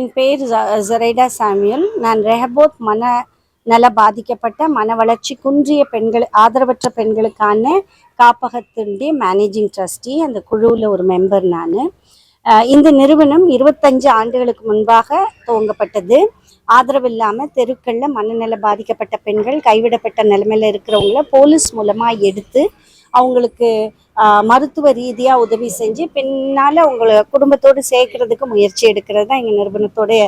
என் பேர் ஜ- ஜரைடா சாமியல். நான் ரெஹபோத் மன நல பாதிக்கப்பட்ட மன வளர்ச்சி குன்றிய பெண்கள் ஆதரவற்ற பெண்களுக்கான காப்பகத்தினுடைய மேனேஜிங் ட்ரஸ்டி அந்த குழுவில் ஒரு மெம்பர் நான். இந்த நிறுவனம் இருபத்தஞ்சு ஆண்டுகளுக்கு முன்பாக துவங்கப்பட்டது. ஆதரவு இல்லாமல் தெருக்களில் மனநல பாதிக்கப்பட்ட பெண்கள் கைவிடப்பட்ட நிலைமையில் இருக்கிறவங்கள போலீஸ் மூலமாக எடுத்து அவங்களுக்கு மருத்துவ ரீதியாக உதவி செஞ்சு பின்னால் அவங்கள குடும்பத்தோடு சேர்க்கறதுக்கு முயற்சி எடுக்கிறது தான் எங்கள் நிறுவனத்தோடைய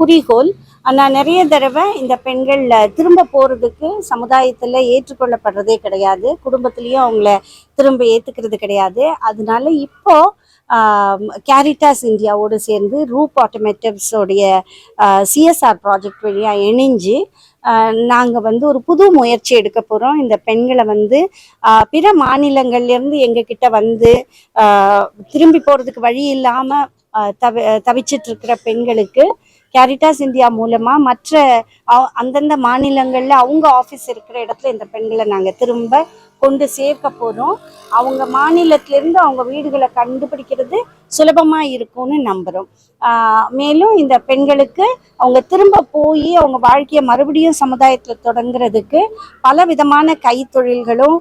குறிக்கோள். நான் நிறைய தடவை இந்த பெண்கள் திரும்ப போகிறதுக்கு சமுதாயத்தில் ஏற்றுக்கொள்ளப்படுறதே கிடையாது. குடும்பத்துலேயும் அவங்கள திரும்ப ஏற்றுக்கிறது கிடையாது. அதனால இப்போ கேரிட்டாஸ் இந்தியாவோடு சேர்ந்து ரூப் ஆட்டோமேட்டிவ்ஸோடைய சிஎஸ்ஆர் ப்ராஜெக்ட் வழியாக இணைஞ்சு நாங்கள் வந்து ஒரு புது முயற்சி எடுக்க போகிறோம் இந்த பெண்களை வந்து பிற மாநிலங்கள்லேருந்து எங்ககிட்ட வந்து திரும்பி போகிறதுக்கு வழி இல்லாமல் தவி தவிச்சிட்ருக்கிற பெண்களுக்கு கேரிட்டாஸ் இந்தியா மூலமாக மற்ற அந்தந்த மாநிலங்களில் அவங்க ஆஃபீஸ் இருக்கிற இடத்துல இந்த பெண்களை நாங்கள் திரும்ப கொண்டு சேர்க்க போகிறோம் அவங்க மாநிலத்திலேருந்து அவங்க வீடுகளை கண்டுபிடிக்கிறது சுலபமாக இருக்கும்னு நம்புகிறோம் மேலும் இந்த பெண்களுக்கு அவங்க திரும்ப போய் அவங்க வாழ்க்கையை மறுபடியும் சமுதாயத்தில் தொடங்குறதுக்கு பல விதமான கைத்தொழில்களும்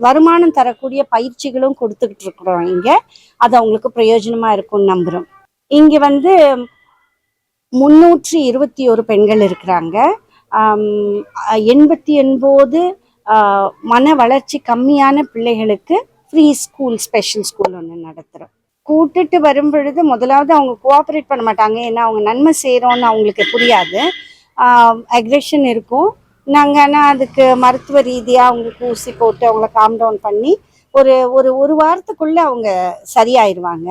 வருமானம் தரக்கூடிய பயிற்சிகளும் கொடுத்துக்கிட்டு இருக்கிறோம் இங்கே. அது அவங்களுக்கு பிரயோஜனமாக இருக்கும்னு நம்புகிறோம் இங்கே வந்து முன்னூற்றி இருபத்தி ஒரு பெண்கள் இருக்கிறாங்க. எண்பத்தி ஒன்பது மன வளர்ச்சி கம்மியான பிள்ளைகளுக்கு ஃப்ரீ ஸ்கூல் ஸ்பெஷல் ஸ்கூல் ஒன்று நடத்துகிறோம் கூட்டுட்டு வரும் பொழுது முதலாவது அவங்க கோஆப்ரேட் பண்ண மாட்டாங்க. ஏன்னா அவங்க நன்மை செய்கிறோன்னு அவங்களுக்கு புரியாது. அக்ரெஷன் இருக்கும். நாங்கள் ஆனால் அதுக்கு மருத்துவ ரீதியாக அவங்களுக்கு ஊசி போட்டு அவங்கள காம் டவுன் பண்ணி ஒரு ஒரு ஒரு வாரத்துக்குள்ளே அவங்க சரியாயிருவாங்க.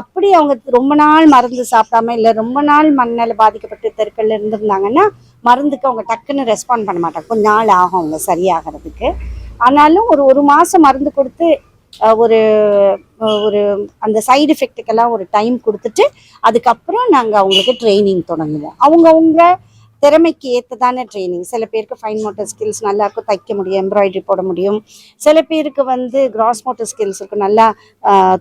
அப்படி அவங்க ரொம்ப நாள் மருந்து சாப்பிடாம இல்லை ரொம்ப நாள் மண்ணால் பாதிக்கப்பட்டு தெருக்கல்ல இருந்திருந்தாங்கன்னா மருந்துக்கு அவங்க டக்குன்னு ரெஸ்பாண்ட் பண்ண மாட்டாங்க. கொஞ்ச நாள் ஆகும் அவங்க சரியாகிறதுக்கு. ஆனாலும் ஒரு ஒரு மாதம் மருந்து கொடுத்து ஒரு ஒரு அந்த சைடு எஃபெக்ட்டுக்கெல்லாம் ஒரு டைம் கொடுத்துட்டு அதுக்கப்புறம் நாங்கள் அவங்களுக்கு ட்ரைனிங் தொடங்குவோம். அவங்கவுங்க திறமைக்கு ஏற்றதான ட்ரைனிங் சில பேருக்கு ஃபைன் மோட்டர் ஸ்கில்ஸ் நல்லா இருக்கும் தைக்க முடியும் எம்ப்ராய்டரி போட முடியும். சில பேருக்கு வந்து கிராஸ் மோட்டர் ஸ்கில்ஸ் இருக்கும் நல்லா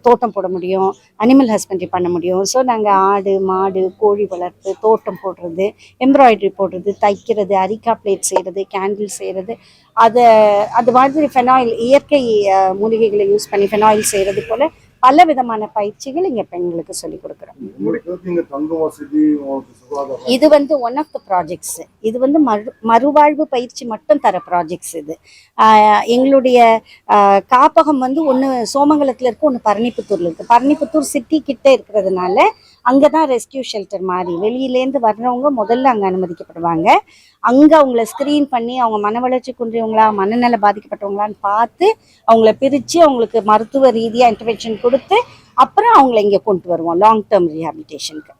தோட்டம் போட முடியும் அனிமல் ஹஸ்பண்ட்ரி பண்ண முடியும். ஸோ நாங்கள் ஆடு மாடு கோழி வளர்ப்பு தோட்டம் போடுறது எம்ப்ராய்டரி போடுறது தைக்கிறது அரிக்கா பிளேட் செய்கிறது கேண்டில் செய்கிறது அதை அது மாதிரி ஃபெனாயில் இயற்கை மூலிகைகளை யூஸ் பண்ணி ஃபெனாயில் செய்கிறது போல் பல விதமான பயிற்சிகள் இங்கே பெண்களுக்கு சொல்லிக் கொடுக்குறோம். இது வந்து ஒன் ஆஃப் த ப்ராஜெக்ட்ஸ் இது வந்து மறு மறுவாழ்வு பயிற்சி மட்டும் தர ப்ராஜெக்ட்ஸ் இது. எங்களுடைய காப்பகம் வந்து ஒன்று சோமங்கலத்தில் இருக்கு ஒன்று பரணிப்புத்தூர்ல இருக்கு. பரணிப்புத்தூர் சிட்டி கிட்ட இருக்கிறதுனால அங்கே தான் ரெஸ்கியூ ஷெல்டர் மாதிரி. வெளியிலேருந்து வர்றவங்க முதல்ல அங்கே அனுமதிக்கப்படுவாங்க. அங்கே அவங்கள ஸ்க்ரீன் பண்ணி அவங்க மன வளர்ச்சி குன்றியவங்களா மனநல பாதிக்கப்பட்டவங்களான்னு பார்த்து அவங்கள பிரித்து அவங்களுக்கு மருத்துவ ரீதியாக இன்டர்வென்ஷன் கொடுத்து அப்புறம் அவங்கள இங்கே கொண்டு வருவோம் லாங் டேர்ம் ரீஹாபிலிட்டேஷனுக்கு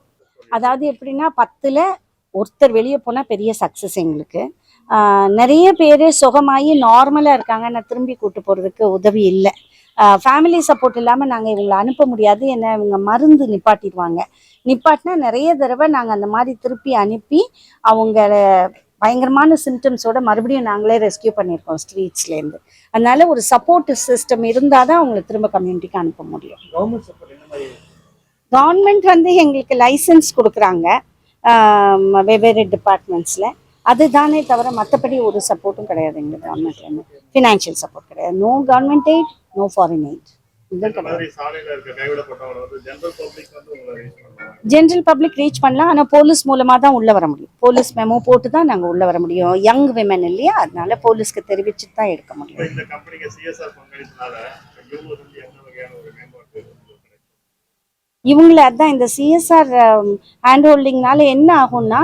அதாவது எப்படின்னா பத்தில் ஒருத்தர் வெளியே போனால் பெரிய சக்ஸஸ் எங்களுக்கு. நிறைய பேர் சுகமாகி நார்மலாக இருக்காங்க. நான் திரும்பி கூட்டு போகிறதுக்கு உதவி இல்லை. ஃபேமிலி சப்போர்ட் இல்லாமல் நாங்கள் இவங்களை அனுப்ப முடியாது. என்ன இவங்க மருந்து நிப்பாட்டிடுவாங்க. நிப்பாட்டினா நிறைய தடவை நாங்கள் அந்த மாதிரி திருப்பி அனுப்பி அவங்கள பயங்கரமான சிம்டம்ஸோட மறுபடியும் நாங்களே ரெஸ்கியூ பண்ணியிருக்கோம் ஸ்ட்ரீட்ஸ்லேருந்து அதனால ஒரு சப்போர்ட் சிஸ்டம் இருந்தால் தான் அவங்கள திரும்ப கம்யூனிட்டிக்கு அனுப்ப முடியும். கவர்மெண்ட் வந்து எங்களுக்கு லைசன்ஸ் கொடுக்குறாங்க. வெவ்வேறு டிபார்ட்மெண்ட்ஸில் அதுதானே தவிர மற்றபடி ஒரு சப்போர்ட்டும் கிடையாது எங்களுக்கு கவர்மெண்ட்லேருந்து ஃபினான்ஷியல் சப்போர்ட் கிடையாது. No government aid no foreign aid general public reach பண்ணலாம். ஆனால் போலீஸ் மூலமாக தான் உள்ளே வர முடியும். போலீஸ் மெமோ போட்டு தான் நாங்கள் உள்ளே வர முடியும். யங் விமன் இல்லையா? அதனால போலீஸ்க்கு தெரிவிச்சுட்டு தான் எடுக்க முடியும். இவங்கள அதான் இந்த சிஎஸ்ஆர் ஹேண்ட் ஹோல்டிங்னால என்ன ஆகும்னா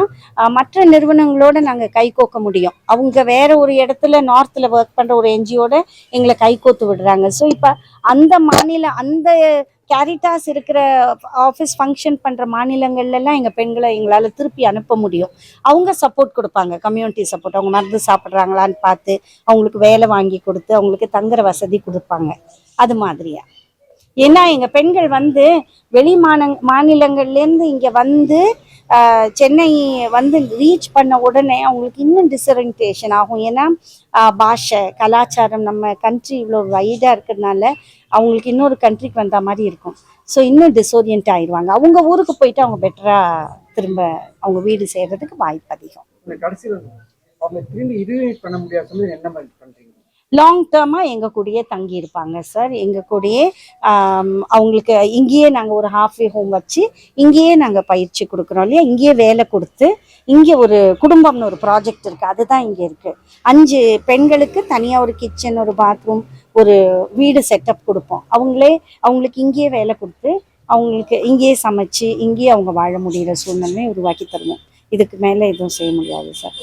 மற்ற நிறுவனங்களோட நாங்கள் கைகோக்க முடியும். அவங்க வேற ஒரு இடத்துல நார்த்தில் ஒர்க் பண்ணுற ஒரு என்ஜிஓட எங்களை கைகோத்து விடுறாங்க. ஸோ இப்போ அந்த மாநில அந்த கேரிட்டாஸ் இருக்கிற ஆஃபீஸ் ஃபங்க்ஷன் பண்ணுற மாநிலங்கள்லாம் எங்கள் பெண்களை எங்களால் திருப்பி அனுப்ப முடியும். அவங்க சப்போர்ட் கொடுப்பாங்க. கம்யூனிட்டி சப்போர்ட் அவங்க மருந்து சாப்பிட்றாங்களான்னு பார்த்து அவங்களுக்கு வேலை வாங்கி கொடுத்து அவங்களுக்கு தங்குற வசதி கொடுப்பாங்க. அது மாதிரியா? ஏன்னா எங்கள் பெண்கள் வந்து வெளி மாநங் மாநிலங்கள்லேருந்து இங்கே வந்து சென்னை வந்து ரீச் பண்ண உடனே அவங்களுக்கு இன்னும் டிஸ்ஓரியன்டேஷன் ஆகும். ஏன்னா பாஷை கலாச்சாரம் நம்ம கண்ட்ரி இவ்வளோ வைடாக இருக்கிறதுனால அவங்களுக்கு இன்னொரு கண்ட்ரிக்கு வந்த மாதிரி இருக்கும். ஸோ இன்னும் டிஸ்ஓரியன்ட் ஆயிடுவாங்க அவங்க ஊருக்கு போயிட்டு அவங்க பெட்டராக திரும்ப அவங்க வீடு சேர்றதுக்கு வாய்ப்பு அதிகம். கடைசியில் அவங்க திரும்பி ரீயூனிட் பண்ண முடியாத என்ன மாதிரி லாங் டேர்மாக எங்கள் கூடயே தங்கி இருப்பாங்க சார் எங்கள் கூடயே அவங்களுக்கு இங்கேயே நாங்கள் ஒரு ஹாஃப்வே ஹோம் வச்சு இங்கேயே நாங்கள் பயிற்சி கொடுக்குறோம் இல்லையா? இங்கேயே வேலை கொடுத்து இங்கே ஒரு குடும்பம்னு ஒரு ப்ராஜெக்ட் இருக்குது அதுதான் இங்கே இருக்குது அஞ்சு பெண்களுக்கு தனியாக ஒரு கிச்சன் ஒரு பாத்ரூம் ஒரு வீடு செட்டப் கொடுப்போம். அவங்களே அவங்களுக்கு இங்கேயே வேலை கொடுத்து அவங்களுக்கு இங்கேயே சமைச்சு இங்கேயே அவங்க வாழ முடிகிற சூழ்நிலையை உருவாக்கி தருவோம். இதுக்கு மேலே எதுவும் செய்ய முடியாது சார்